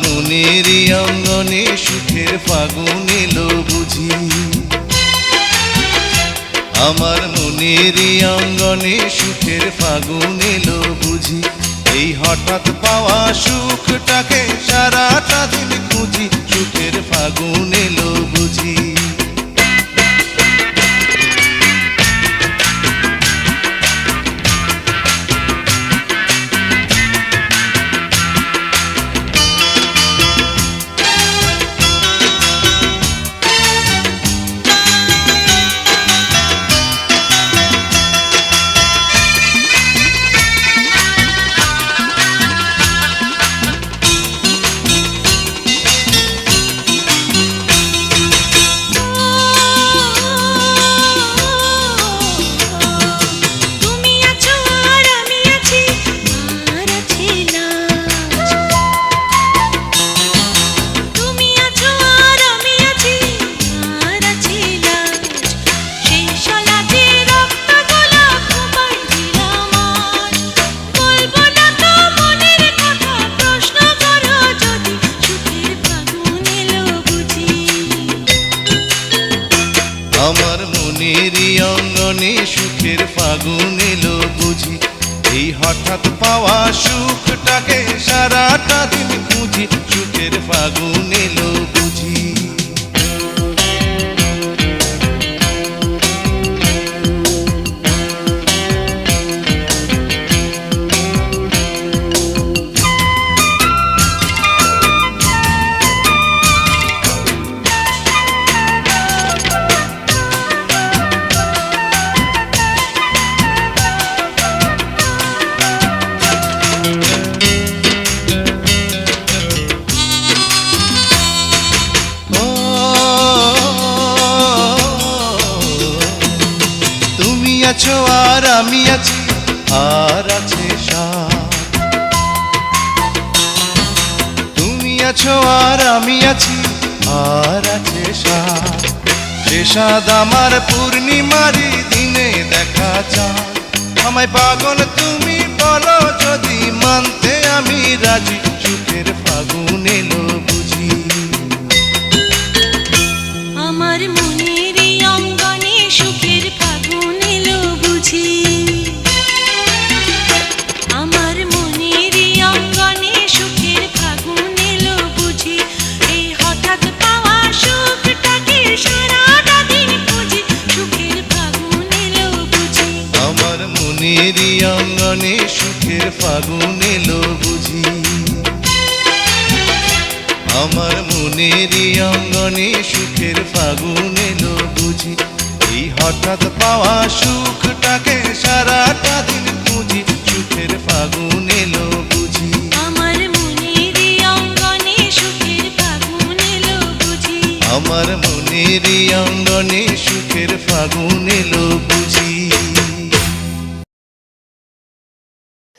মনেরই অঙ্গনে সুখের ফাগুন এলো বুঝি আমার মনের অঙ্গনে সুখের ফাগুন এলো বুঝি এই হঠাৎ পাওয়া সুখটাকে আমার মনের অঙ্গনে সুখের ফাগুন এলো বুঝি। এই হঠাৎ পাওয়া সুখটাকে আছো আর আমি আছি, আর আছে তুমি আছো আর আমি আছি, আর আছে সে আমার পূর্ণিমারি দিনে দেখা চাঁদ আমায় পাগল তুমি বলো, যদি মানতে আমি রাজি। মনেরই সুখের ফাগুন এলো বুঝি। আমার মনেরই অঙ্গনে সুখের ফাগুন এলো বুঝি। এই হঠাৎ পাওয়া সুখটাকে সারাটা দিন খুঁজি সুখের ফাগুন এলো বুঝি। আমার মনের এই অঙ্গনে সুখের ফাগুন এলো বুঝি। আমার মনেরই অঙ্গনে সুখের ফাগুন এলো বুঝি।